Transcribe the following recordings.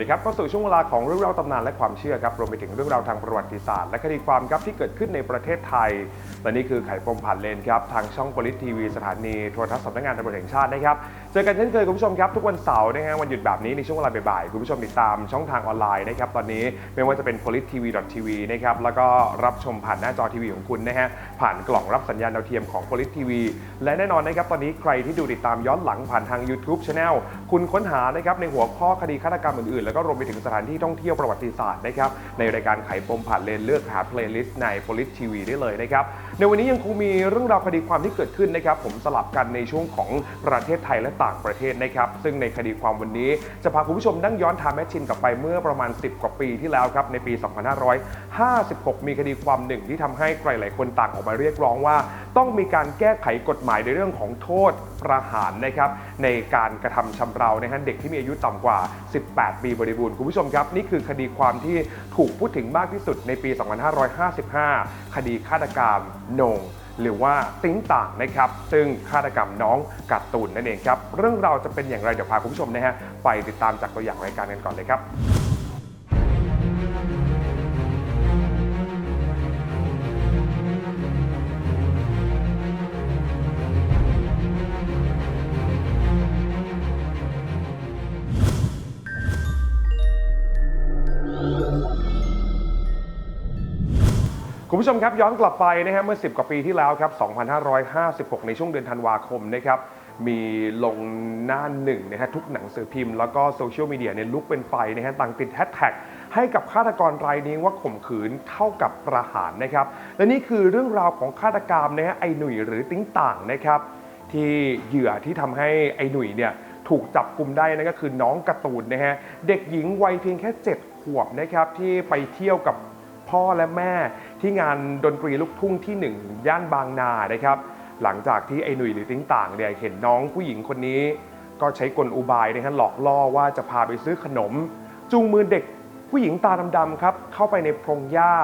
ดีครับเข้าสู่ช่วงเวลาของเรื่องราวตำนานและความเชื่อครับรวมไปถึงเรื่องราวทางประวัติศาสตร์ และคดีความครับที่เกิดขึ้นในประเทศไทย และนี่คือไข่ปมผ่านเลนครับทางช่องโพลิสทีวีสถานีโทรทัศน์สำนักงานตำรวจแห่งชาตินะครับเจอกันเช่นเคยคุณผู้ชมครับทุกวันเสาร์นะฮะวันหยุดแบบนี้ในช่วงเวลาบ่ายๆคุณผู้ชมติดตามช่องทางออนไลน์นะครับตอนนี้ไม่ว่าจะเป็น polittv.tv นะครับแล้วก็รับชมผ่านหน้าจอทีวีของคุณนะฮะผ่านกล่องรับสัญญาณดาวเทียมของ Polit TV และแน่นอนนะครับตอนนี้ใครที่ดูติดตามย้อนหลังผ่านทาง YouTube Channel คุณค้นหานะครับในหัวข้อคดีฆาตกรรมอื่นๆ แล้วก็รวมไปถึงสถานที่ท่องเที่ยวประวัติศาสตร์นะครับในรายการไขปมผ่านเลนเลือกหาเพลย์ลิสต์ใน Polit TV ได้เลยนะครับในวันนี้ยังคงมีเรื่องราวคดีความที่เกิดขึ้นนะครับผมสลับกันในช่วงของประเทศไทยและต่างประเทศนะครับ ซึ่งในคดีความวันนี้จะพาคุณผู้ชมนั่งย้อนไทม์แมชชินกลับไปเมื่อประมาณ 10 กว่าปีที่แล้วครับ ในปี 2556 มีคดีความหนึ่งที่ทำให้ใครหลายคนต่างออกมาเรียกร้องว่า ต้องมีการแก้ไขกฎหมายในเรื่องของโทษประหารนะครับในการกระทำชำเรานะฮะเด็กที่มีอายุต่ำกว่า 18 ปีบริบูรณ์คุณผู้ชมครับ นี่คือคดีความที่ถูกพูดถึงมากที่สุดในปี 2555 คดีฆาตกรรมโหนง หรือว่าติ้งต่างนะครับ ซึ่งฆาตกรรมน้องกัดตูนนั่นเองครับ เรื่องราวจะเป็นอย่างไรเดี๋ยวพาคุณผู้ชมนะฮะไปติดตามจากตัวอย่างรายการกันก่อนเลยครับ คุณผู้ชมครับย้อนกลับไปนะฮะเมื่อ 10 กว่าปีที่แล้วครับ 2556 ในช่วงเดือนธันวาคมนะครับมีลงหน้าหนึ่งนะฮะทุกหนังสือพิมพ์แล้วก็โซเชียลมีเดียเนี่ยลุกเป็นไฟนะฮะต่างติดแฮชแท็กให้กับฆาตกรรายนี้ว่าข่มขืนเท่ากับประหารนะครับ และนี่คือเรื่องราวของฆาตกรรมนะฮะไอหนุ่ยหรือติ้งต่างนะครับที่เหยื่อที่ทำให้ไอ้หนุ่ยเนี่ยถูกจับกลุ่มได้นั่นก็คือน้องการ์ตูนนะฮะเด็กหญิงวัยเพียงแค่ 7 ขวบนะครับที่ไปเที่ยวกับ พ่อและแม่ที่งานดนตรีลูกทุ่งที่ 1 ย่านบางนานะครับ หลังจากที่ไอ้หนุ่ยหรือติ้งต่างเนี่ยเห็นน้องผู้หญิงคนนี้ ก็ใช้กลอุบายนะฮะหลอกล่อว่าจะพาไปซื้อขนม จูงมือเด็กผู้หญิงตาดำๆครับเข้าไปในพรงหญ้า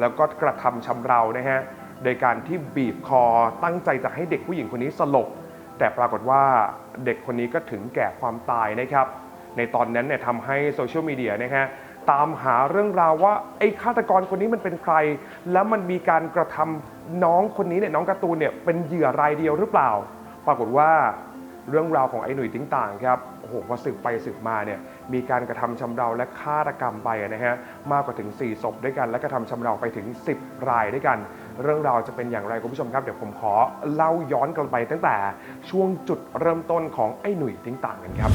แล้วก็กระทำชำเรานะฮะโดยการที่บีบคอตั้งใจจะให้เด็กผู้หญิงคนนี้สลบแต่ปรากฏว่าเด็กคนนี้ก็ถึงแก่ความตายนะครับ ในตอนนั้นเนี่ยทำให้โซเชียลมีเดียนะฮะ ตามหาเรื่องราวว่าไอ้ฆาตกรคนนี้มันเป็นใคร แล้วมันมีการกระทำน้องคนนี้เนี่ยน้องการ์ตูนเนี่ยเป็นเหยื่อรายเดียวหรือเปล่า ปรากฏว่าเรื่องราวของไอ้หนุ่ยติ้งต่างครับโอ้โหพอสืบไปสืบมาเนี่ยมีการกระทำชำเราและฆาตกรรมไปนะฮะมากกว่าถึง 4 ศพด้วยกัน และกระทำชำเราไปถึง 10 รายด้วยกัน เรื่องราวจะเป็นอย่างไรคุณผู้ชมครับเดี๋ยวผมขอเล่าย้อนกลับไปตั้งแต่ช่วงจุดเริ่มต้นของไอ้หนุ่ยติ้งต่างกันครับ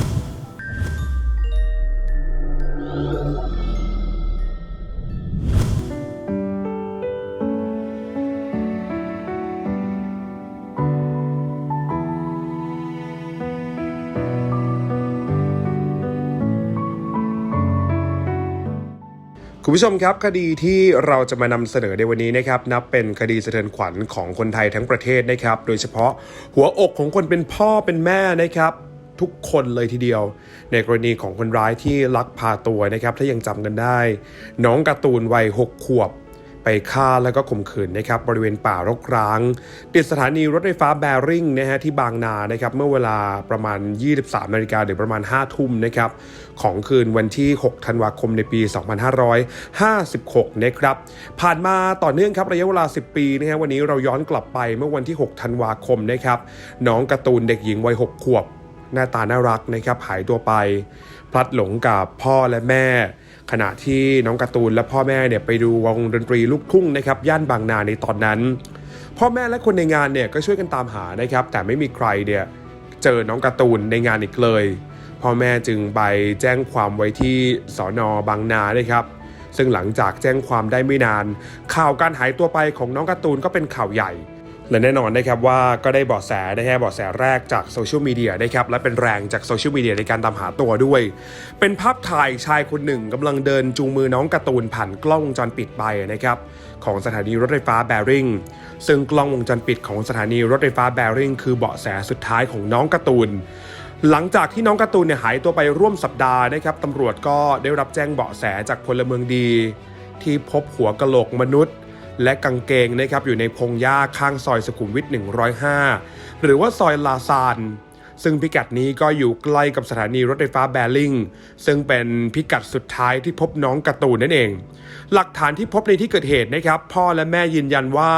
คุณผู้ชมครับคดีที่เราจะมานำเสนอในวันนี้นะครับนับเป็นคดีสะเทือนขวัญของคนไทยทั้งประเทศนะครับ โดยเฉพาะหัวอกของคนเป็นพ่อเป็นแม่นะครับทุกคนเลยทีเดียว ในกรณีของคนร้ายที่ลักพาตัวนะครับถ้ายังจำกันได้ น้องการ์ตูนวัย 6 ขวบ ไปฆ่าแล้วก็ข่มขืนนะครับบริเวณป่ารกร้าง ติดสถานีรถไฟฟ้าแบริ่งนะฮะที่บางนานะครับเมื่อเวลาประมาณ 23นาฬิกาหรือประมาณ 5 ทุ่มนะครับของคืนวันที่ 6 ธันวาคมในปี 2556 นะครับ ผ่านมาต่อเนื่องครับระยะเวลา 10 ปีนะฮะวันนี้เราย้อนกลับไปเมื่อวันที่ 6 ธันวาคมนะครับน้องการ์ตูนเด็กหญิงวัย 6 ขวบ หน้าตาน่ารักนะครับหายตัวไป พลัดหลงกับพ่อและแม่ ขณะที่น้องการ์ตูนและพ่อแม่เนี่ยไปดูวงดนตรีลูกทุ่งนะครับย่านบางนาในตอนนั้น พ่อแม่และคนในงานเนี่ยก็ช่วยกันตามหานะครับ แต่ไม่มีใครเนี่ยเจอน้องการ์ตูนในงานอีกเลย พ่อแม่จึงไปแจ้งความไว้ที่สอนอบางนานะครับ ซึ่งหลังจากแจ้งความได้ไม่นาน ข่าวการหายตัวไปของน้องการ์ตูนก็เป็นข่าวใหญ่ และแน่นอนนะครับว่าก็ได้เบาะแสนะฮะเบาะแสแรกจากโซเชียลมีเดียนะครับและเป็นแรงจากโซเชียลมีเดียในการตามหาตัวด้วย เป็นภาพถ่ายชายคนหนึ่งกำลังเดินจูงมือน้องการ์ตูนผ่านกล้องวงจรปิดไปนะครับของสถานีรถไฟฟ้าแบริ่งซึ่งกล้องวงจรปิดของสถานีรถไฟฟ้าแบริ่งคือเบาะแสสุดท้ายของน้องการ์ตูนหลังจากที่น้องการ์ตูนเนี่ยหายตัวไปร่วมสัปดาห์นะครับตำรวจก็ได้รับแจ้งเบาะแสจากพลเมืองดี ที่พบหัวกะโหลกมนุษย์ และกางเกงนะครับอยู่ในพงหญ้าข้างซอยสุขุมวิท 105 หรือว่าซอยลาซานซึ่งพิกัดนี้ก็อยู่ใกล้กับสถานีรถไฟฟ้าแบริ่งซึ่งเป็นพิกัดสุดท้ายที่พบน้องกร์ตูนนั่นเอง หลักฐานที่พบในที่เกิดเหตุนะครับ พ่อและแม่ยืนยันว่า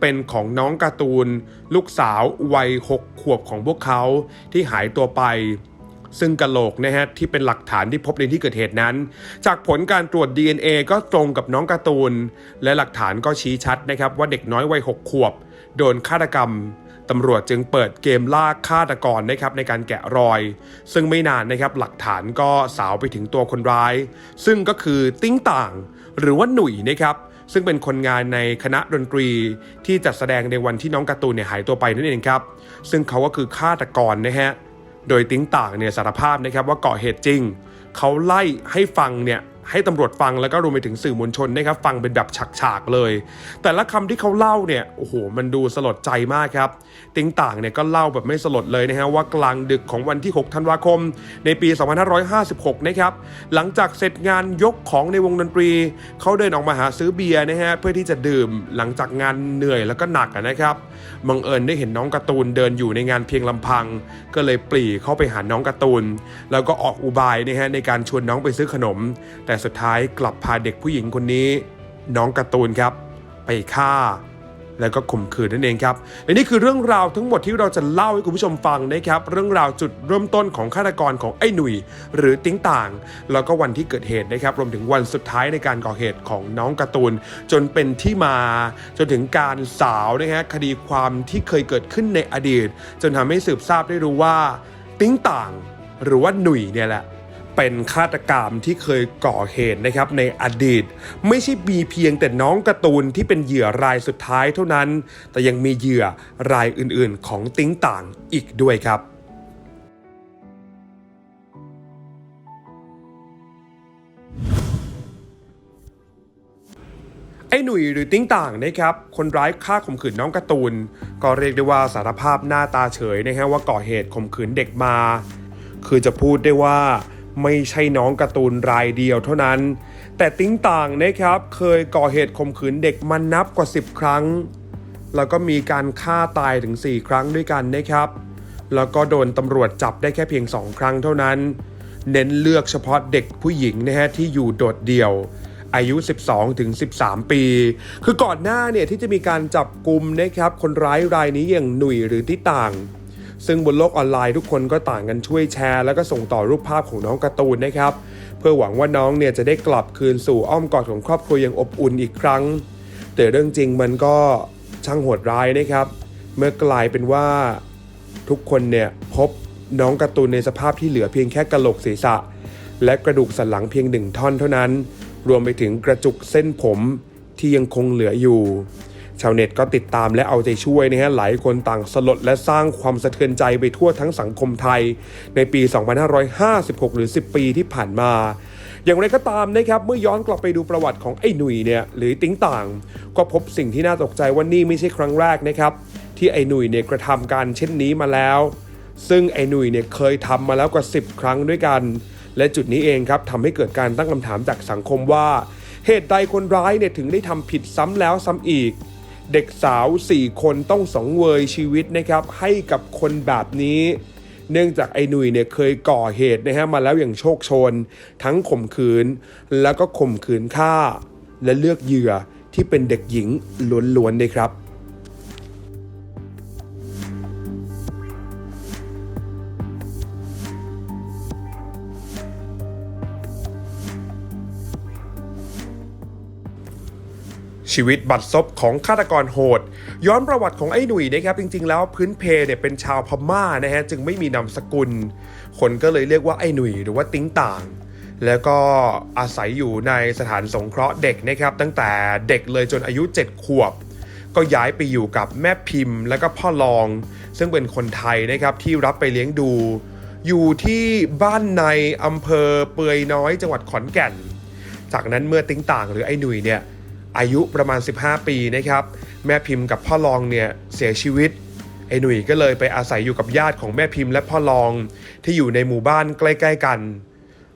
เป็นของน้องการ์ตูน ลูกสาววัยหกขวบของพวกเขาที่หายตัวไป ซึ่งกะโหลกนะฮะที่เป็นหลักฐานที่พบในที่เกิดเหตุนั้น จากผลการตรวจ DNA ก็ตรงกับน้องการ์ตูน และหลักฐานก็ชี้ชัดนะครับว่าเด็กน้อยวัย6ขวบ โดนฆาตกรรมตำรวจจึงเปิดเกมล่าฆาตกรนะครับในการแกะรอย ซึ่งไม่นานนะครับหลักฐานก็สาวไปถึงตัวคนร้าย ซึ่งก็คือติ้งต่าง หรือว่าหนุ่ยนะครับซึ่งเป็นคนงานในคณะดนตรีที่จัดแสดงในวันที่น้องการ์ตูนเนี่ยหายตัวไปนั่นเองครับ ซึ่งเขาก็คือฆาตกรนะฮะ โดยติ้งต่างเนี่ยสารภาพนะครับว่าก่อเหตุจริง เขาไล่ให้ฟังเนี่ย ให้ตำรวจฟังแล้วก็รวมไปถึงสื่อมวลชนนะครับฟังเป็นแบบฉากๆเลย แต่ละคำที่เขาเล่าเนี่ยโอ้โหมันดูสลดใจมากครับ ติงต่างเนี่ยก็เล่าแบบไม่สลดเลยนะฮะว่ากลางดึกของวันที่ 6 ธันวาคม ในปี 2556 นะครับหลังจากเสร็จงานยกของในวงดนตรี เขาเดินออกมาหาซื้อเบียร์นะฮะเพื่อที่จะดื่มหลังจากงานเหนื่อยแล้วก็หนักนะครับบังเอิญได้เห็นน้องการ์ตูนเดินอยู่ในงานเพียงลำพัง ก็เลยปรีเข้าไปหาน้องการ์ตูนแล้วก็ออกอุบายนะฮะในการชวนน้องไปซื้อขนม แต่สุดท้ายกลับพาเด็กผู้หญิงคนนี้ น้องการ์ตูนครับ ไปฆ่า แล้วก็ข่มขืนนั่นเองครับ และนี่คือเรื่องราวทั้งหมดที่เราจะเล่าให้คุณผู้ชมฟังนะครับ เรื่องราวจุดเริ่มต้นของฆาตกรของไอ้หนุ่ยหรือติ้งต่าง แล้วก็วันที่เกิดเหตุนะครับ รวมถึงวันสุดท้ายในการก่อเหตุของน้องการ์ตูน จนเป็นที่มา จนถึงการสาวนะฮะคดีความที่เคยเกิดขึ้นในอดีต จนทำให้สืบทราบได้รู้ว่า ติ้งต่าง หรือว่าหนุ่ยเนี่ยแหละ เป็นฆาตกรรมที่เคยก่อเหตุนะครับในอดีต ไม่ใช่มีเพียงแต่น้องการ์ตูนที่เป็นเหยื่อรายสุดท้ายเท่านั้น แต่ยังมีเหยื่อรายอื่นๆ ของติ้งต่างอีกด้วยครับไอ้หนุ่ยหรือติ้งต่างนะครับ คนร้ายฆ่าข่มขืนน้องการ์ตูน ก็เรียกได้ว่าสารภาพหน้าตาเฉยนะฮะว่าก่อเหตุข่มขืนเด็กมา คือจะพูดได้ว่า ไม่ใช่น้องการ์ตูนรายเดียวเท่านั้น แต่ติ้งต่างนะครับเคยก่อเหตุข่มขืนเด็กมานับกว่า 10 ครั้ง แล้วก็มีการฆ่าตายถึง 4 ครั้งด้วยกันนะครับ แล้วก็โดนตำรวจจับได้แค่เพียง 2 ครั้งเท่านั้น เน้นเลือกเฉพาะเด็กผู้หญิงนะฮะที่อยู่โดดเดี่ยวอายุ 12 ถึง 13 ปี คือก่อนหน้าเนี่ยที่จะมีการจับกลุ่มนะครับ คนร้ายรายนี้อย่างหนุ่ยหรือที่ต่าง ซึ่งบนโลกออนไลน์ทุกคนก็ต่างกันช่วยแชร์ แล้วก็ส่งต่อรูปภาพของน้องการ์ตูนนะครับ เพื่อหวังว่าน้องเนี่ยจะได้กลับคืนสู่อ้อมกอดของครอบครัวอย่างอบอุ่นอีกครั้ง แต่เรื่องจริงมันก็ช่างโหดร้ายนะครับ เมื่อกลายเป็นว่าทุกคนเนี่ยพบน้องการ์ตูนในสภาพที่เหลือเพียงแค่กระโหลกศีรษะ และกระดูกสันหลังเพียงหนึ่งท่อนเท่านั้น รวมไปถึงกระจุกเส้นผมที่ยังคงเหลืออยู่ ชาวเน็ตก็ติดตามและเอาใจช่วยนะฮะหลายคนต่างสลดและสร้างความสะเทือนใจไปทั่วทั้งสังคมไทย ในปี 2556 หรือ 10 ปีที่ผ่านมา อย่างไรก็ตามนะครับเมื่อย้อนกลับไปดูประวัติของไอ้หนุ่ยเนี่ยหรือติ้งต่าง ก็พบสิ่งที่น่าตกใจว่านี่ไม่ใช่ครั้งแรกนะครับที่ไอ้หนุ่ยเนี่ยกระทำการเช่นนี้มาแล้ว ซึ่งไอ้หนุ่ยเนี่ยเคยทำมาแล้วกว่า 10 ครั้งด้วยกัน และจุดนี้เองครับทำให้เกิดการตั้งคำถามจากสังคมว่า เหตุใดคนร้ายเนี่ยถึงได้ทำผิดซ้ำแล้วซ้ำอีก เด็กสาว 4 คนต้องสังเวยชีวิตนะครับให้กับคนแบบนี้ เนื่องจากไอ้หนุ่ยเนี่ยเคยก่อเหตุนะฮะมาแล้วอย่างโชคชน ทั้งข่มขืน แล้วก็ข่มขืนฆ่า และเลือกเหยื่อที่เป็นเด็กหญิงล้วนๆเลยครับ ชีวิตบัดซบของฆาตกรโหด ย้อนประวัติของไอ้หนุ่ยนะครับจริงๆ แล้วพื้นเพเนี่ยเป็นชาวพม่านะฮะจึงไม่มีนามสกุล คนก็เลยเรียกว่าไอ้หนุ่ยหรือว่าติ้งต่าง แล้วก็อาศัยอยู่ในสถานสงเคราะห์เด็กนะครับตั้งแต่เด็กเลยจนอายุ 7 ขวบ ก็ย้ายไปอยู่กับแม่พิมพ์ แล้วก็พ่อรอง ซึ่งเป็นคนไทยนะครับที่รับไปเลี้ยงดู อยู่ที่บ้านในอำเภอเปือยน้อยจังหวัดขอนแก่น จากนั้นเมื่อติ้งต่างหรือไอ้หนุ่ยเนี่ย อายุประมาณ 15 ปีนะครับ แม่พิมพ์กับพ่อรองเนี่ยเสียชีวิต ไอ้หนุ่ยก็เลยไปอาศัยอยู่กับญาติของแม่พิมพ์และพ่อรองที่อยู่ในหมู่บ้านใกล้ ๆ กัน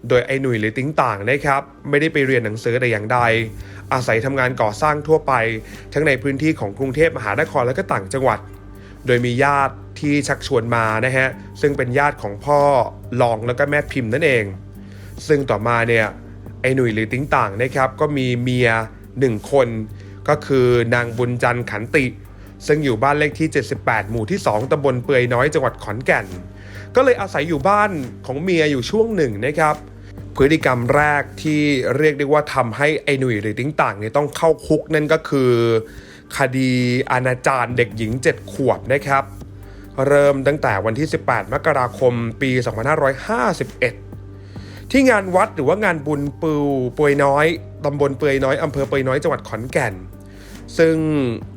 โดยไอ้หนุ่ยหรือติ้งต่างนะครับ ไม่ได้ไปเรียนหนังสือแต่อย่างใด อาศัยทำงานก่อสร้างทั่วไป ทั้งในพื้นที่ของกรุงเทพมหานครและก็ต่างจังหวัด โดยมีญาติที่ชักชวนมานะฮะซึ่งเป็นญาติของพ่อลองแล้วก็แม่พิมพ์นั่นเอง ซึ่งต่อมาเนี่ยไอ้หนุ่ยหรือติ้งต่างนะครับก็มีเมีย หนึ่งคน ก็คือนางบุญจันทร์ขันติ ซึ่งอยู่บ้านเลขที่ 78 หมู่ที่ 2ตำบลเปือยน้อยจังหวัดขอนแก่น ก็เลยอาศัยอยู่บ้านของเมียอยู่ช่วงหนึ่งนะครับ พฤติกรรมแรกที่เรียกได้ว่าทำให้ไอ้หนุ่ยหรือติ้งต่างเนี่ยต้องเข้าคุกนั่นก็คือ คดีอนาจารเด็กหญิง 7 ขวบนะครับ เริ่มตั้งแต่วันที่ 18 มกราคม ปี 2551ที่งานวัดหรือว่างานบุญปูเปยน้อย ตำบลเปยน้อยอำเภอเปยน้อยจังหวัดขอนแก่น ซึ่ง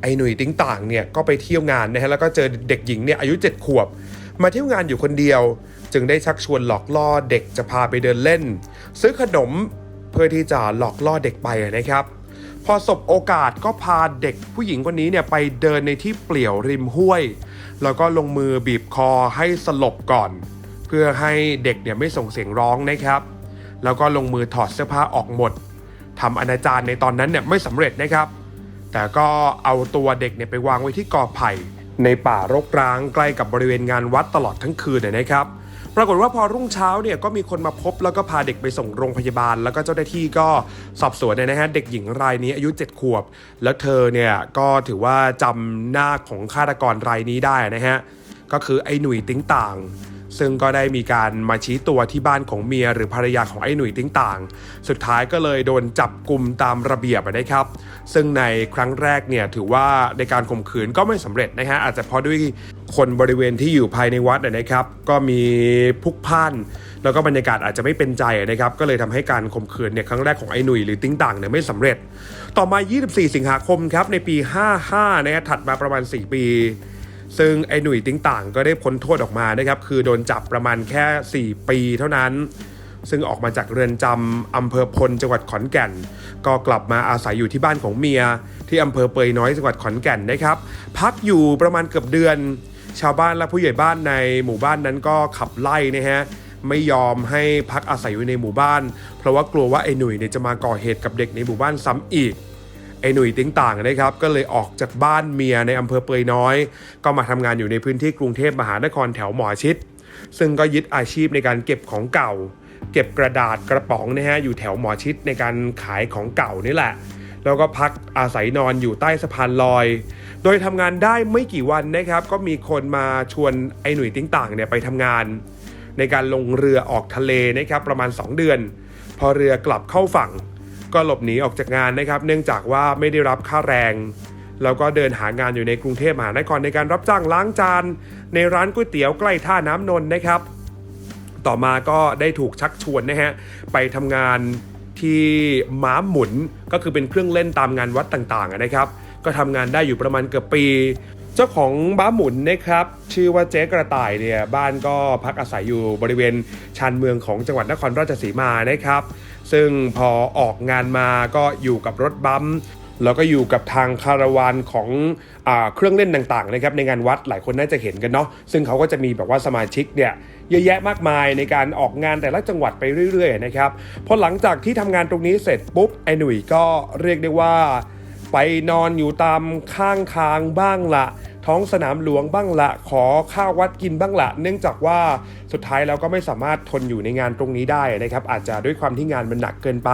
ไอ้หนุ่ยติ้งต่างเนี่ยก็ไปเที่ยวงานนะฮะแล้วก็เจอเด็กหญิงเนี่ยอายุ 7 ขวบ มาเที่ยวงานอยู่คนเดียว จึงได้ชักชวนหลอกล่อเด็กจะพาไปเดินเล่น ซื้อขนมเพื่อที่จะหลอกล่อเด็กไปนะครับพอสบโอกาสก็พาเด็กผู้หญิงคนนี้เนี่ยไปเดินในที่เปลี่ยวริมห้วย แล้วก็ลงมือบีบคอให้สลบก่อน เพื่อให้เด็กเนี่ยไม่ส่งเสียงร้องนะครับ แล้วก็ลงมือถอดเสื้อผ้าออกหมด ทำอนาจารในตอนนั้นเนี่ยไม่สำเร็จนะครับ แต่ก็เอาตัวเด็กเนี่ยไปวางไว้ที่กอไผ่ ในป่ารกร้างใกล้กับบริเวณงานวัดตลอดทั้งคืนนะครับ ปรากฏว่าพอรุ่งเช้าเนี่ยก็มีคนมาพบแล้วก็พาเด็กไปส่งโรงพยาบาล แล้วก็เจ้าหน้าที่ก็สอบสวนเนี่ยนะฮะเด็กหญิงรายนี้อายุ 7 ขวบ แล้วเธอเนี่ยก็ถือว่าจำหน้าของฆาตกรรายนี้ได้นะฮะก็คือไอ้หนุ่ยติ้งต่าง ซึ่งก็ได้มีการมาชี้ตัวที่บ้านของเมียหรือภรรยาของไอ้หนุ่ยติ้งต่าง สุดท้ายก็เลยโดนจับกลุ่มตามระเบียบนะครับ ซึ่งในครั้งแรกเนี่ยถือว่าในการข่มขืนก็ไม่สำเร็จนะฮะอาจจะเพราะด้วยคนบริเวณที่อยู่ภายในวัดนะครับ ก็มีพุกพ่าน แล้วก็บรรยากาศอาจจะไม่เป็นใจนะครับ ก็เลยทำให้การข่มขืนเนี่ยครั้งแรกของไอ้หนุ่ยหรือติ้งต่างเนี่ยไม่สำเร็จ ต่อมา 24 สิงหาคมครับในปี 55นะฮะถัดมาประมาณ 4 ปี ซึ่งไอ้หนุ่ยติ้งต่างก็ได้พ้นโทษออกมานะครับ คือโดนจับประมาณแค่ 4 ปีเท่านั้น ซึ่งออกมาจากเรือนจำอำเภอพลจังหวัดขอนแก่น ก็กลับมาอาศัยอยู่ที่บ้านของเมีย ที่อำเภอเปยน้อยจังหวัดขอนแก่นนะครับ พักอยู่ประมาณเกือบเดือน ชาวบ้านและผู้ใหญ่บ้านในหมู่บ้านนั้นก็ขับไล่นะฮะไม่ยอมให้พักอาศัยอยู่ในหมู่บ้าน เพราะว่ากลัวว่าไอ้หนุ่ยเนี่ยจะมาก่อเหตุกับเด็กในหมู่บ้านซ้ำอีก ไอ้หนุ่ยติ้งต่างนะครับก็เลยออกจากบ้านเมียในอำเภอเปยน้อย ก็มาทำงานอยู่ในพื้นที่กรุงเทพมหานครแถวหมอชิด ซึ่งก็ยึดอาชีพในการเก็บของเก่า เก็บกระดาษกระป๋องนะฮะอยู่แถวหมอชิดในการขายของเก่านี่แหละ แล้วก็พักอาศัยนอนอยู่ใต้สะพานลอย โดยทำงานได้ไม่กี่วันนะครับ ก็มีคนมาชวนไอ้หนุ่ยติ้งต่างเนี่ยไปทำงาน ในการลงเรือออกทะเลนะครับประมาณ 2 เดือน พอเรือกลับเข้าฝั่ง ก็หลบหนีออกจากงานนะครับ เนื่องจากว่าไม่ได้รับค่าแรง แล้วก็เดินหางานอยู่ในกรุงเทพมหานครในการรับจ้างล้างจาน ในร้านก๋วยเตี๋ยวใกล้ท่าน้ำนนท์นะครับ ต่อมาก็ได้ถูกชักชวนนะฮะไปทำงานที่ม้าหมุนก็คือเป็นเครื่องเล่นตามงานวัดต่างๆนะครับ ก็ทำงานได้อยู่ประมาณเกือบปี เจ้าของม้าหมุนนะครับชื่อว่าเจ๊กระต่ายเนี่ยบ้านก็พักอาศัยอยู่บริเวณชานเมืองของจังหวัดนครราชสีมานะครับ ซึ่งพอออกงานมาก็อยู่กับรถบัมป์แล้วก็อยู่กับทางคาราวานของอเครื่องเล่นต่างๆนะครับในงานวัดหลายคนน่าจะเห็นกันเนาะซึ่งเขาก็จะมีแบบว่าสมาชิกเนี่ยเยอะแยะมากมายในการออกงานแต่ละจังหวัดไปเรื่อยๆนะครับพอหลังจากที่ทำงานตรงนี้เสร็จปุ๊บไอ้หนุ่ยก็เรียกได้ว่า ไปนอนอยู่ตามข้างทางบ้างละท้องสนามหลวงบ้างละขอข้าววัดกินบ้างละเนื่องจากว่าสุดท้ายแล้วก็ไม่สามารถทนอยู่ในงานตรงนี้ได้นะครับ อาจจะด้วยความที่งานมันหนักเกินไป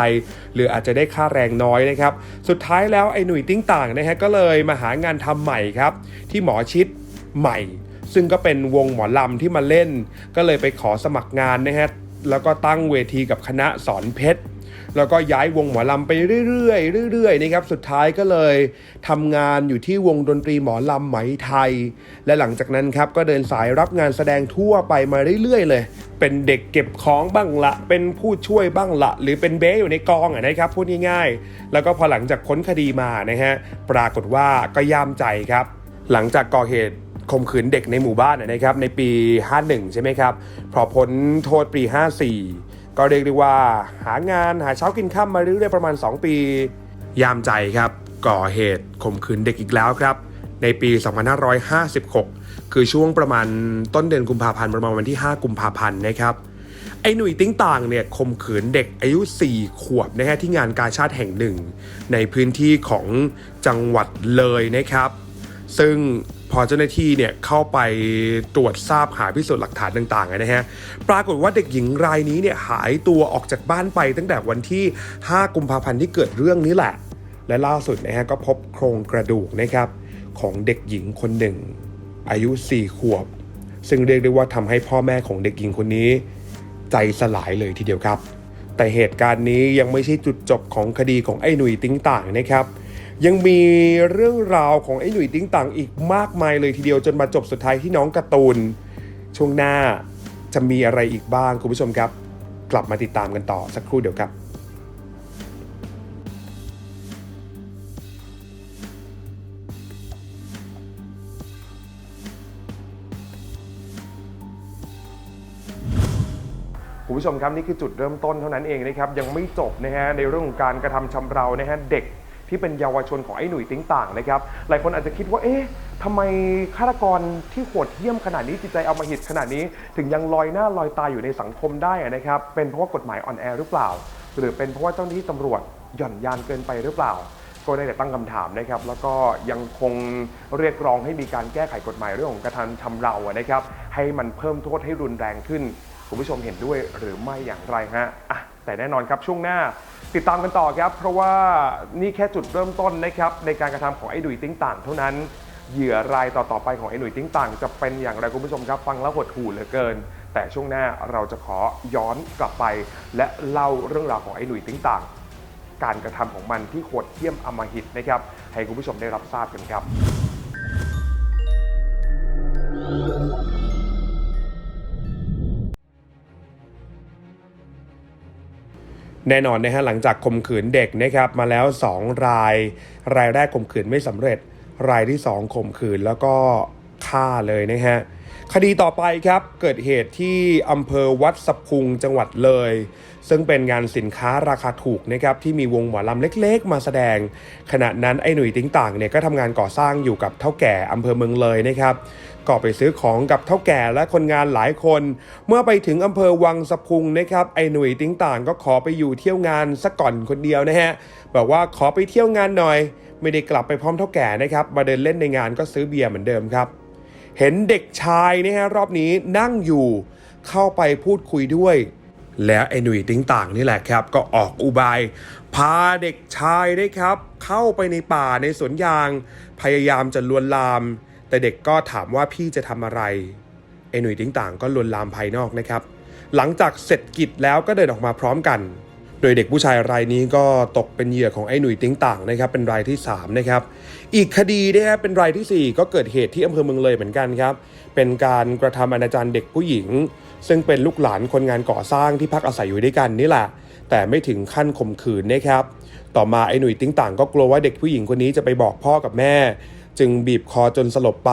หรืออาจจะได้ค่าแรงน้อยนะครับ สุดท้ายแล้วไอ้หนุ่ยติ้งต่างนะฮะก็เลยมาหางานทำใหม่ครับ ที่หมอชิดใหม่ ซึ่งก็เป็นวงหมอลำที่มาเล่น ก็เลยไปขอสมัครงานนะฮะแล้วก็ตั้งเวทีกับคณะสอนเพชร แล้วก็ย้ายวงหมอลำไปเรื่อยๆเรื่อยๆนะครับสุดท้ายก็เลยทำงานอยู่ที่วงดนตรีหมอลำไหมไทย และหลังจากนั้นครับก็เดินสายรับงานแสดงทั่วไปมาเรื่อยๆ เลย เป็นเด็กเก็บของบ้างละเป็นผู้ช่วยบ้างละหรือเป็นเบ้อยู่ในกองอะนะครับพูดง่ายๆ แล้วก็พอหลังจากพ้นคดีมานะฮะปรากฏว่าก็ย่ามใจครับ หลังจากก่อเหตุข่มขืนเด็กในหมู่บ้านนะครับในปี 51 ใช่ไหมครับ พอพ้นโทษปี 54 ก็เรียกได้ว่า หางานหาเช้ากินข้ามมาเรื่อยๆประมาณ 2 ปี ยามใจครับก่อเหตุข่มขืนเด็กอีกแล้วครับ ในปี 2556 คือช่วงประมาณต้นเดือนกุมภาพันธ์ประมาณวันที่ 5 กุมภาพันธ์นะครับไอ้หนุ่ยติ้งต่างเนี่ยข่มขืนเด็กอายุ 4 ขวบนะฮะที่งานกาชาติแห่งหนึ่ง ในพื้นที่ของจังหวัดเลยนะครับ ซึ่ง พอเจ้าหน้าที่เนี่ยเข้าไปตรวจทราบหาพิสูจน์หลักฐานต่างๆนะฮะปรากฏว่าเด็กหญิงรายนี้เนี่ยหายตัวออกจากบ้านไปตั้งแต่วันที่ 5 กุมภาพันธ์ที่เกิดเรื่องนี้แหละ และล่าสุดนะฮะก็พบโครงกระดูกนะครับของเด็กหญิงคนหนึ่ง อายุ 4 ขวบ ซึ่งเรียกได้ว่าทำให้พ่อแม่ของเด็กหญิงคนนี้ ใจสลายเลยทีเดียวครับ แต่เหตุการณ์นี้ยังไม่ใช่จุดจบของคดีของไอ้หนุ่ยติ้งต่างนะครับ ยังมีเรื่องราวของไอ้หนุ่ยติ้งต่างอีกมากมายเลยทีเดียวจนมาจบสุดท้ายที่น้องการ์ตูน ช่วงหน้าจะมีอะไรอีกบ้างคุณผู้ชมครับ กลับมาติดตามกันต่อสักครู่เดียวครับคุณผู้ชมครับนี่คือจุดเริ่มต้นเท่านั้นเองนะครับยังไม่จบนะฮะในเรื่องของการกระทำชำเรานะฮะเด็ก ที่เป็นเยาวชนของไอ้หนุ่ยติ้งต่างนะครับ หลายคนอาจจะคิดว่าเอ๊ะทำไมฆาตกรที่โหดเหี้ยมขนาดนี้จิตใจเอามาหิดขนาดนี้ ถึงยังลอยหน้าลอยตาอยู่ในสังคมได้นะครับ เป็นเพราะว่ากฎหมายอ่อนแอหรือเปล่า หรือเป็นเพราะว่าเจ้าหน้าที่ตำรวจหย่อนยานเกินไปหรือเปล่าก็ได้แต่ตั้งคำถามนะครับ แล้วก็ยังคงเรียกร้องให้มีการแก้ไขกฎหมายเรื่องของกระทำชำเรานะครับ ให้มันเพิ่มโทษให้รุนแรงขึ้น คุณผู้ชมเห็นด้วยหรือไม่อย่างไรฮะอะแต่แน่นอนครับช่วงหน้า ติดตามกันต่อครับ เพราะว่านี่แค่จุดเริ่มต้นนะครับในการกระทำของไอ้ดุยติ้งต่างเท่านั้นเหยื่อรายต่อๆไปของไอ้หนุ่ยติ้งต่างจะเป็นอย่างไรคุณผู้ชมครับ ฟังแล้วหดหู่เหลือเกิน แต่ช่วงหน้าเราจะขอย้อนกลับไป และเล่าเรื่องราวของไอ้หนุ่ยติ้งต่าง การกระทำของมันที่โหดเหี้ยมอมหิตนะครับ ให้คุณผู้ชมได้รับทราบกันครับ แน่นอนนะฮะหลังจากข่มขืนเด็กนะครับมาแล้ว 2 ราย รายแรกข่มขืนไม่สำเร็จ รายที่2ข่มขืนแล้วก็ฆ่าเลยนะฮะคดีต่อไปครับเกิดเหตุที่อำเภอวัดสะพุงจังหวัดเลย ซึ่งเป็นงานสินค้าราคาถูกนะครับที่มีวงหมอลำเล็กๆ มาแสดง ขณะนั้นไอ้หนุ่ยติ้งต่างเนี่ยก็ทำงานก่อสร้างอยู่กับเท่าแก่อำเภอเมืองเลยนะครับ ก็ไปซื้อของกับเท่าแก่และคนงานหลายคน เมื่อไปถึงอำเภอวังสะพุงนะครับไอหนุ่ยติ้งต่างก็ขอไปอยู่เที่ยวงานสักก่อนคนเดียวนะฮะบอกว่าขอไปเที่ยวงานหน่อย ไม่ได้กลับไปพร้อมเท่าแก่นะครับมาเดินเล่นในงานก็ซื้อเบียร์เหมือนเดิมครับ เห็นเด็กชายนะฮะรอบนี้นั่งอยู่เข้าไปพูดคุยด้วย แล้วไอ้หนุ่ยติ้งต่างนี่แหละครับ ก็ออกอุบาย พาเด็กชายนะครับ เข้าไปในป่าในสวนยาง พยายามจะลวนลาม แต่เด็กก็ถามว่าพี่จะทำอะไรไอ้หนุ่ยติ้งต่างก็ลวนลามภายนอกนะครับ หลังจากเสร็จกิจแล้วก็เดินออกมาพร้อมกัน โดยเด็กผู้ชายรายนี้ก็ตกเป็นเหยื่อของไอ้หนุ่ยติ้งต่างนะครับเป็นรายที่3นะครับอีกคดีนะครับเป็นรายทีสี่4 ก็เกิดเหตุที่อำเภอเมืองเลยเหมือนกันครับเป็นการกระทำอนาจารเด็กผู้หญิง ซึ่งเป็นลูกหลานคนงานก่อสร้างที่พักอาศัยอยู่ด้วยกันนี่แหละแต่ไม่ถึงขั้นข่มขืนนะครับ ต่อมาไอ้หนุ่ยติ้งต่างก็กลัวว่าเด็กผู้หญิงคนนี้จะไปบอกพ่อกับแม่ จึงบีบคอจนสลบไป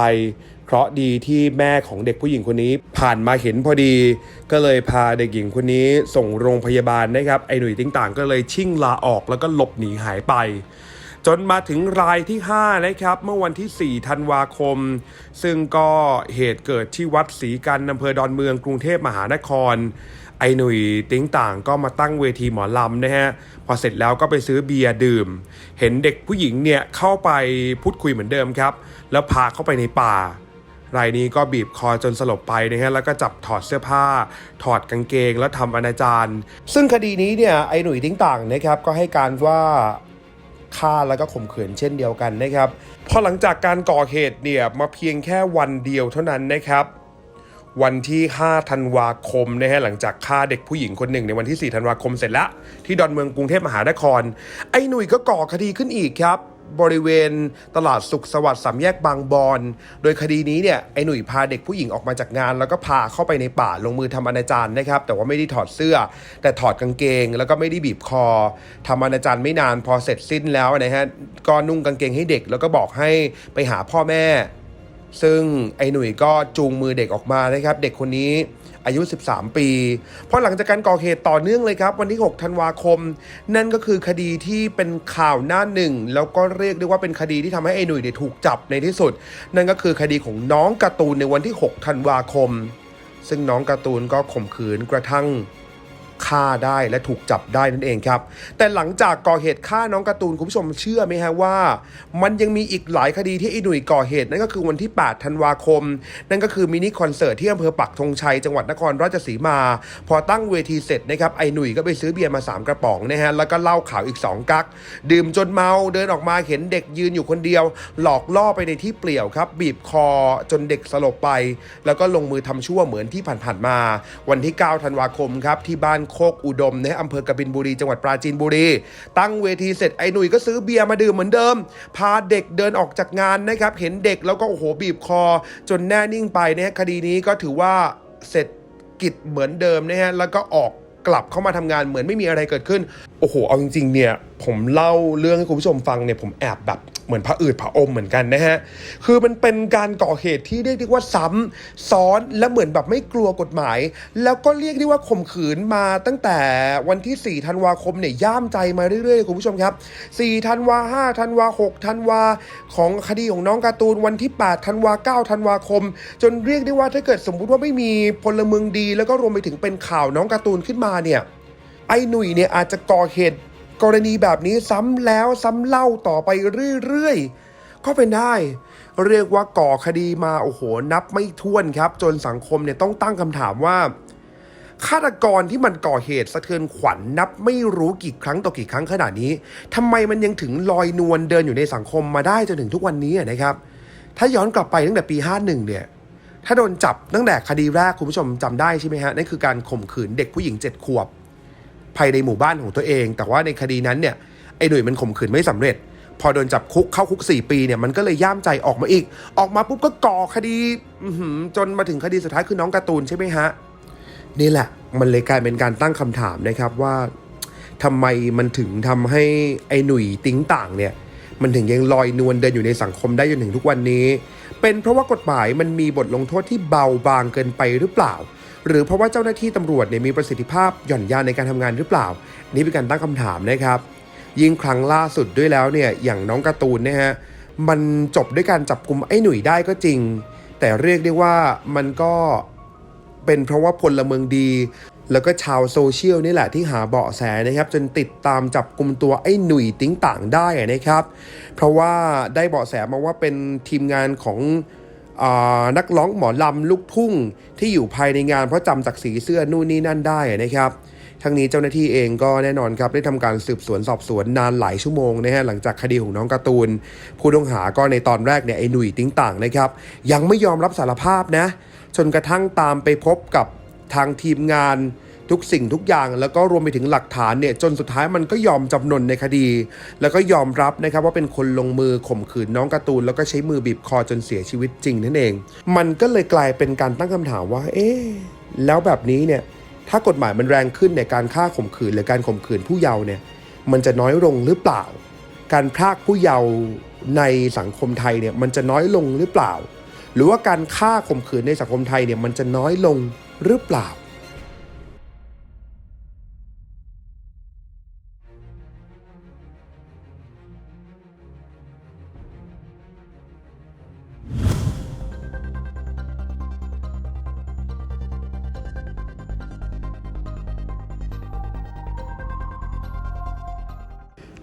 เพราะดีที่แม่ของเด็กผู้หญิงคนนี้ผ่านมาเห็นพอดี ก็เลยพาเด็กหญิงคนนี้ส่งโรงพยาบาลนะครับ ไอ้หนุ่ยติ้งต่างก็เลยชิ่งลาออกแล้วก็หลบหนีหายไป จนมาถึงรายที่ 5 นะครับ เมื่อวันที่ 4 ธันวาคม ซึ่งก็เหตุเกิดที่วัดศรีกันอำเภอดอนเมืองกรุงเทพมหานคร ไอหนุ่ยติ้งต่างก็มาตั้งเวทีหมอลำนะฮะ พอเสร็จแล้วก็ไปซื้อเบียร์ดื่ม เห็นเด็กผู้หญิงเนี่ยเข้าไปพูดคุยเหมือนเดิมครับ แล้วพาเข้าไปในป่ารายนี้ก็บีบคอจนสลบไปนะฮะแล้วก็จับถอดเสื้อผ้า ถอดกางเกงแล้วทำอนาจารซึ่งคดีนี้เนี่ยไอหนุ่ยติ้งต่างนะครับก็ให้การว่าฆ่าแล้วก็ข่มขืนเช่นเดียวกันนะครับพอหลังจากการก่อเหตุเนี่ยมาเพียงแค่วันเดียวเท่านั้นนะครับ วันที่ 5 ธันวาคมนะฮะหลังจากฆ่าเด็กผู้หญิงคนหนึ่งในวันที่ 4 ธันวาคมเสร็จแล้วที่ดอนเมืองกรุงเทพมหานคร ไอ้หนุ่ยก็ก่อคดีขึ้นอีกครับบริเวณตลาดสุขสวัสดิ์สามแยกบางบอน โดยคดีนี้เนี่ยไอ้หนุ่ยพาเด็กผู้หญิงออกมาจากงาน แล้วก็พาเข้าไปในป่าลงมือทำอนาจารนะครับ แต่ว่าไม่ได้ถอดเสื้อ แต่ถอดกางเกง แล้วก็ไม่ได้บีบคอทำอนาจารไม่นานพอเสร็จสิ้นแล้วนะฮะก็นุ่งกางเกงให้เด็กแล้วก็บอกให้ไปหาพ่อแม่ ซึ่งไอ้หนุ่ยก็จูงมือเด็กออกมานะครับ เด็กคนนี้อายุ 13 ปี เพราะหลังจากการก่อเหตุต่อเนื่องเลยครับ วันที่ 6 ธันวาคม นั่นก็คือคดีที่เป็นข่าวหน้าหนึ่ง แล้วก็เรียกได้ว่าเป็นคดีที่ทำให้ไอ้หนุ่ยเนี่ยถูกจับในที่สุด นั่นก็คือคดีของน้องการ์ตูนในวันที่ 6 ธันวาคม ซึ่งน้องการ์ตูนก็ข่มขืนกระทั่ง ฆ่าได้และถูกจับได้นั่นเองครับ แต่หลังจากก่อเหตุฆ่าน้องการ์ตูนคุณผู้ชมเชื่อไหมฮะว่า มันยังมีอีกหลายคดีที่ไอ้หนุ่ยก่อเหตุ นั่นก็คือวันที่ 8 ธันวาคม นั่นก็คือมินิคอนเสิร์ตที่อำเภอปักธงชัยจังหวัดนครราชสีมา พอตั้งเวทีเสร็จนะครับไอ้หนุ่ยก็ไปซื้อเบียร์มา 3 กระป๋องนะฮะแล้วก็เหล้าขาวอีก 2 กัก ดื่มจนเมาเดินออกมาเห็นเด็กยืนอยู่คนเดียว หลอกล่อไปในที่เปลี่ยวครับบีบคอจนเด็กสลบไป แล้วก็ลงมือทำชั่วเหมือนที่ผ่านๆมา วันที่ 9 ธันวาคมครับที่บ้านโคกอุดมในอำเภอกบินบุรีจังหวัดปราจีนบุรี ตั้งเวทีเสร็จไอ้หนุ่ยก็ซื้อเบียร์มาดื่มเหมือนเดิม พาเด็กเดินออกจากงานนะครับ เห็นเด็กแล้วก็โอ้โหบีบคอ จนแน่นิ่งไปนะฮะคดีนี้ก็ถือว่าเสร็จกิจเหมือนเดิมนะฮะแล้วก็ออกกลับเข้ามาทำงานเหมือนไม่มีอะไรเกิดขึ้นโอ้โห เอาจริงๆ เนี่ย ผมเล่าเรื่องให้คุณผู้ชมฟังเนี่ย ผมแอบแบบเหมือนพระอืดพระอมเหมือนกันนะฮะ คือมันเป็นการก่อเหตุที่เรียกได้ว่าซ้ำซ้อนและเหมือนแบบไม่กลัวกฎหมาย แล้วก็เรียกได้ว่าข่มขืนมาตั้งแต่วันที่ 4 ธันวาคมเนี่ยย่ามใจมาเรื่อยๆ คุณผู้ชมครับ 4 ธันวา 5 ธันวา 6 ธันวา ของคดีของน้องการ์ตูนวันที่ 8 ธันวา 9 ธันวาคม จนเรียกได้ว่าถ้าเกิดสมมุติว่าไม่มีพลเมืองดี แล้วก็รวมไปถึงเป็นข่าวน้องการ์ตูนขึ้นมาเนี่ย ไอ้หนุ่ยเนี่ยอาจจะก่อเหตุกรณีแบบนี้ซ้ำแล้วซ้ำเล่าต่อไปเรื่อยๆ ก็เป็นได้ เรียกว่าก่อคดีมาโอ้โห นับไม่ถ้วนครับ จนสังคมเนี่ยต้องตั้งคำถามว่าฆาตกรที่มันก่อเหตุสะเทือนขวัญนับไม่รู้กี่ครั้งต่อกี่ครั้งขนาดนี้ทำไมมันยังถึงลอยนวลเดินอยู่ในสังคมมาได้จนถึงทุกวันนี้นะครับ ถ้าย้อนกลับไปตั้งแต่ปี 51 เนี่ย ถ้าโดนจับตั้งแต่คดีแรกคุณผู้ชมจำได้ใช่ไหมฮะนั่นคือการข่มขืนเด็กผู้หญิง 7 ขวบ ภายในหมู่บ้านของตัวเอง แต่ว่าในคดีนั้นเนี่ยไอ้หนุ่ยมันข่มขืนไม่สำเร็จ พอโดนจับคุกเข้าคุก 4 ปีเนี่ยมันก็เลยย่ามใจออกมาอีก ออกมาปุ๊บก็ก่อคดีจนมาถึงคดีสุดท้ายคือน้องการ์ตูนใช่ไหมฮะนี่แหละ มันเลยกลายเป็นการตั้งคำถามนะครับว่าทำไมมันถึงทำให้ไอ้หนุ่ยติ้งต่างเนี่ยมันถึงยังลอยนวลเดินอยู่ในสังคมได้จนถึงทุกวันนี้ เป็นเพราะว่ากฎหมายมันมีบทลงโทษที่เบาบางเกินไปหรือเปล่า หรือเพราะว่าเจ้าหน้าที่ตำรวจเนี่ยมีประสิทธิภาพหย่อนยานในการทำงานหรือเปล่า นี่เป็นการตั้งคำถามนะครับ ยิ่งครั้งล่าสุดด้วยแล้วเนี่ยอย่างน้องการ์ตูนนะฮะมันจบด้วยการจับกลุ่มไอ้หนุ่ยได้ก็จริง แต่เรียกได้ว่ามันก็เป็นเพราะว่าพลเมืองดี แล้วก็ชาวโซเชียลนี่แหละที่หาเบาะแสนะครับ จนติดตามจับกลุ่มตัวไอ้หนุ่ยติ้งต่างได้นะครับ เพราะว่าได้เบาะแสมาว่าเป็นทีมงานของ นักร้องหมอลำลูกทุ่งที่อยู่ภายในงานเพราะจำจากสีเสื้อนู่นนี่นั่นได้นะครับทั้งนี้เจ้าหน้าที่เองก็แน่นอนครับได้ทำการสืบสวนสอบสวนนานหลายชั่วโมงนะฮะหลังจากคดีของน้องการ์ตูน ผู้ต้องหาก็ในตอนแรกเนี่ยไอ้หนุ่ยติ้งต่างนะครับยังไม่ยอมรับสารภาพนะ จนกระทั่งตามไปพบกับทางทีมงาน ทุกสิ่งทุกอย่างแล้วก็รวมไปถึงหลักฐานเนี่ยจนสุดท้ายมันก็ยอมจำนนในคดี แล้วก็ยอมรับนะครับว่าเป็นคนลงมือข่มขืนน้องการ์ตูน แล้วก็ใช้มือบีบคอจนเสียชีวิตจริงนั่นเอง มันก็เลยกลายเป็นการตั้งคำถามว่า เอ๊ะแล้วแบบนี้เนี่ยถ้ากฎหมายมันแรงขึ้นในการฆ่าข่มขืนหรือการข่มขืนผู้เยาว์เนี่ยมันจะน้อยลงหรือเปล่า การพรากผู้เยาว์ในสังคมไทยเนี่ยมันจะน้อยลงหรือเปล่า หรือว่าการฆ่าข่มขืนในสังคมไทยเนี่ยมันจะน้อยลงหรือเปล่า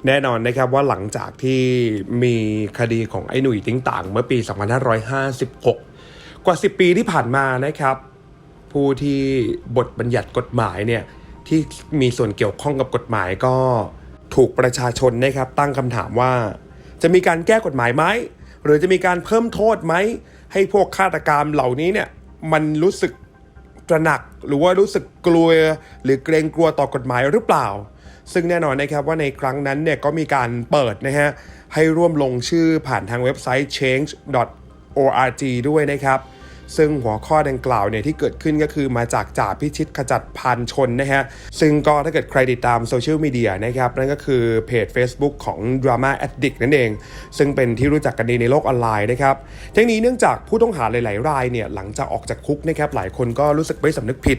แน่นอนนะครับว่าหลังจากที่มีคดีของไอ้หนุ่ยติ้งต่าง เมื่อปี 2556 กว่า 10 ปีที่ผ่านมานะครับ ผู้ที่บทบัญญัติกฎหมายเนี่ยที่มีส่วนเกี่ยวข้องกับกฎหมายก็ถูกประชาชนนะครับตั้งคำถามว่า จะมีการแก้กฎหมายไหมหรือจะมีการเพิ่มโทษไหม ให้พวกฆาตกรรมเหล่านี้เนี่ยมันรู้สึกตระหนักหรือว่ารู้สึกกลัวหรือเกรงกลัวต่อกฎหมายหรือเปล่า ซึ่งแน่นอนนะครับว่าในครั้งนั้นเนี่ยก็มีการเปิดนะฮะให้ร่วมลงชื่อผ่านทางเว็บไซต์ change.org ด้วยนะครับ ซึ่งหัวข้อดังกล่าวเนี่ยที่เกิดขึ้นก็คือมาจากจ่าพิชิตขจัดพันชนนะฮะ ซึ่งก็ถ้าเกิดใครติดตามโซเชียลมีเดียนะครับ นั่นก็คือเพจ Facebook ของ Drama Addict นั่นเอง ซึ่งเป็นที่รู้จักกันดีในโลกออนไลน์นะครับทั้งนี้เนื่องจากผู้ต้องหาหลาย ๆ รายเนี่ยหลังจากออกจากคุกนะครับหลายคนก็รู้สึกไม่สำนึกผิด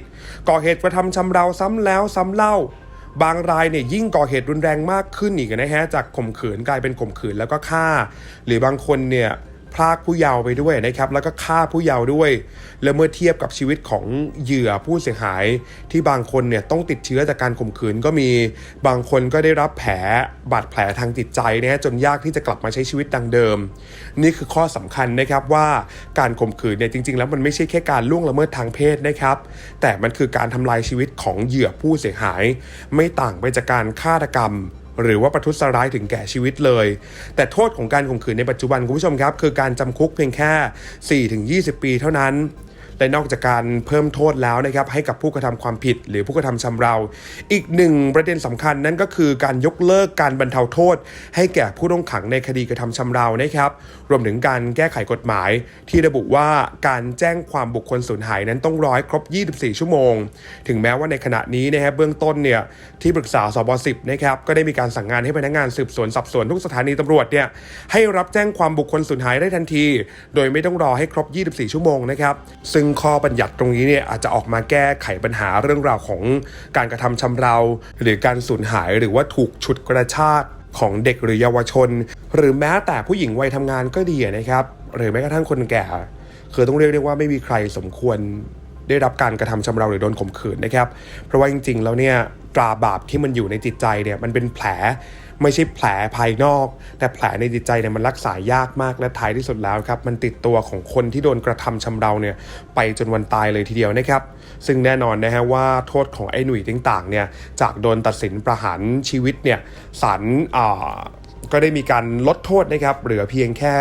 ก่อเหตุกระทำชำเราซ้ำแล้วซ้ำเล่า บางรายเนี่ยยิ่งก่อเหตุรุนแรงมากขึ้นอีกนะฮะจากข่มขืนกลายเป็นข่มขืนแล้วก็ฆ่า หรือบางคนเนี่ย พรากผู้เยาว์ไปด้วยนะครับ แล้วก็ฆ่าผู้เยาว์ด้วย แล้วเมื่อเทียบกับชีวิตของเหยื่อผู้เสียหายที่บางคนเนี่ยต้องติดเชื้อจากการข่มขืนก็มี บางคนก็ได้รับแผลบาดแผลทางจิตใจนะจนยากที่จะกลับมาใช้ชีวิตดังเดิม นี่คือข้อสำคัญนะครับว่าการข่มขืนเนี่ยจริง ๆ แล้วมันไม่ใช่แค่การล่วงละเมิดทางเพศนะครับ แต่มันคือการทำลายชีวิตของเหยื่อผู้เสียหาย ไม่ต่างไปจากการฆาตกรรม หรือว่าประทุษร้ายถึงแก่ชีวิตเลย แต่โทษของการข่มขืนในปัจจุบันคุณผู้ชมครับ คือการจำคุกเพียงแค่ 4-20 ปีเท่านั้น และนอกจากการเพิ่มโทษแล้วนะครับให้กับผู้กระทำความผิดหรือผู้กระทำชำเรา อีกหนึ่งประเด็นสำคัญนั่นก็คือการยกเลิกการบรรเทาโทษ ให้แก่ผู้ต้องขังในคดีกระทำชำเรานะครับ รวมถึงการแก้ไขกฎหมาย ที่ระบุว่าการแจ้งความบุคคลสูญหายนั้นต้องร้อยครบ 24 ชั่วโมง ถึงแม้ว่าในขณะนี้นะครับเบื้องต้นเนี่ยที่ปรึกษาสบ10นะครับก็ได้มีการสั่งงานให้พนักงานสืบสวนสอบสวนทุกสถานีตำรวจเนี่ยให้รับแจ้งความบุคคลสูญหายได้ทันที โดยไม่ต้องรอให้ครบ 24 ชั่วโมงนะครับซึ่งข้อบัญญัติตรงนี้เนี่ยอาจจะออกมาแก้ไขปัญหาเรื่องราวของการกระทำชำเรา หรือการสูญหายหรือว่าถูกฉุดกระชากของเด็กหรือเยาวชน หรือแม้แต่ผู้หญิงวัยทำงานก็ดีนะครับ หรือแม้กระทั่งคนแก่ คือต้องเรียกได้ว่าไม่มีใครสมควรได้รับการกระทำชำเราหรือโดนข่มขืนนะครับ เพราะว่าจริงๆ แล้วเนี่ยตราบาปที่มันอยู่ในจิตใจเนี่ยมันเป็นแผล ไม่ใช่แผลภายนอก แต่แผลในจิตใจเนี่ยมันรักษายากมากและท้ายที่สุดแล้วครับมันติดตัวของคนที่โดนกระทำชำเราเนี่ยไปจนวันตายเลยทีเดียวนะครับ ซึ่งแน่นอนนะฮะว่าโทษของไอ้หนุ่ยต่างๆเนี่ยจากโดนตัดสินประหารชีวิตเนี่ยศาลอ่า ก็ได้มีการลดโทษนะครับเหลือเพียงแค่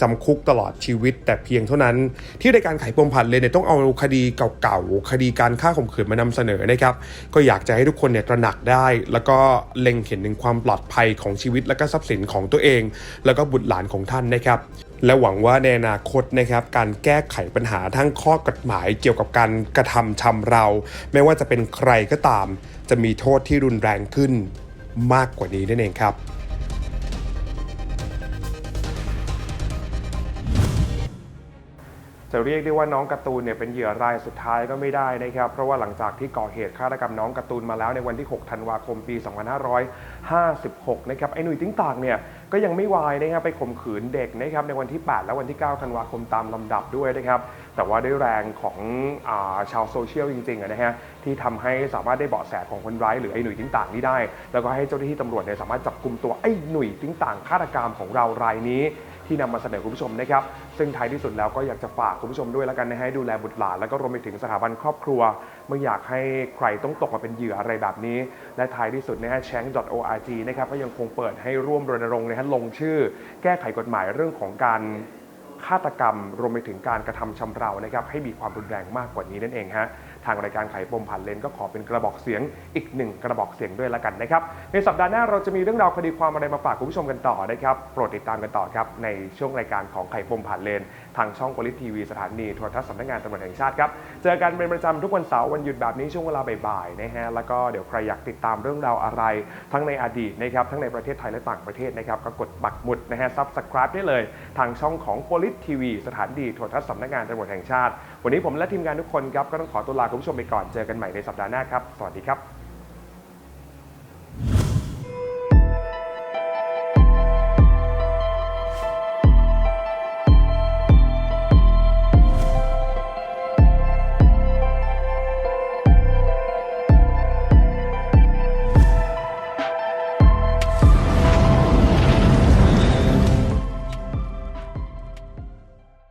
จำคุกตลอดชีวิต แต่เพียงเท่านั้น ที่รายการไขปมผัดเลยเนี่ยต้องเอาคดีเก่าๆคดีการฆ่าข่มขืนมานำเสนอนะครับก็อยากจะให้ทุกคนเนี่ยตระหนักได้ แล้วก็เล็งเห็นถึงความปลอดภัยของชีวิตและก็ทรัพย์สินของตัวเอง แล้วก็บุตรหลานของท่านนะครับและหวังว่าในอนาคตนะครับการแก้ไขปัญหาทั้งข้อกฎหมายเกี่ยวกับการกระทำชำเรา ไม่ว่าจะเป็นใครก็ตาม จะมีโทษที่รุนแรงขึ้นมากกว่านี้นั่นเองครับ จะเรียกได้ว่าน้องการ์ตูนเนี่ยเป็นเหยื่อรายสุดท้ายก็ไม่ได้นะครับ เพราะว่าหลังจากที่ก่อเหตุฆาตกรรมน้องการ์ตูนมาแล้วในวันที่ 6 ธันวาคมปี 2556 นะครับ ไอ้หนุ่ยติ้งต่างเนี่ยก็ยังไม่วายนะครับไปข่มขืนเด็กนะครับในวันที่ 8 และวันที่ 9 ธันวาคมตามลำดับด้วยนะครับ แต่ว่าด้วยแรงของอาชาวโซเชียลจริงๆนะฮะที่ทำให้สามารถได้เบาะแสของคนร้ายหรือไอ้หนุ่ยติ้งต่างนี้ได้ แล้วก็ให้เจ้าหน้าที่ตำรวจเนี่ยสามารถจับกลุ่มตัวไอ้หนุ่ยติ้งต่างฆาตกรรมของเรารายนี้ ที่นำมาเสนอคุณผู้ชมนะครับซึ่งท้ายที่สุดแล้วก็อยากจะฝากคุณผู้ชมด้วยแล้วกันนะให้ดูแลบุตรหลานแล้วก็รวมไปถึงสถาบันครอบครัว ไม่อยากให้ใครต้องตกมาเป็นเหยื่ออะไรแบบนี้ และท้ายที่สุดนะฮะ change.org นะครับก็ยังคงเปิดให้ร่วมรณรงค์นะฮะลงชื่อ แก้ไขกฎหมายเรื่องของการฆาตกรรม รวมไปถึงการกระทำชำเรานะครับให้มีความรุนแรงมากกว่านี้นั่นเองฮะ ทางรายการไขปมผ่านเลนก็ขอเป็นกระบอกเสียงอีกหนึ่งกระบอกเสียงด้วยล้วกันนะครับในสัปดาห์หน้าเราจะมีเรื่องราวคดีความอะไรมาฝากคุณผู้ชมกันต่อนะครับโปรดติดตามกันต่อครับในช่วงรายการของไขปมผ่านเลน ทางช่องโพลิทีวีสถานีโทรทัศน์สำนักงานตำรวจแห่งชาติครับเจอกันเป็นประจำทุกวันเสาร์วันหยุดแบบนี้ช่วงเวลาบ่ายๆนะฮะแล้วก็เดี๋ยวใครอยากติดตามเรื่องราวอะไร ทั้งในอดีตนะครับทั้งในประเทศไทยและต่างประเทศนะครับก็กดปักหมุดนะฮะ subscribe ได้เลย ทางช่องของ p o l i t TV สถานีโทรทัศน์สำนักงานตำรวจแห่งชาติ วันนี้ผมและทีมงานทุกคนครับก็ต้องขอตัวลาคุณผู้ชมไปก่อนเจอกันใหม่ในสัปดาห์หน้าครับ สวัสดีครับ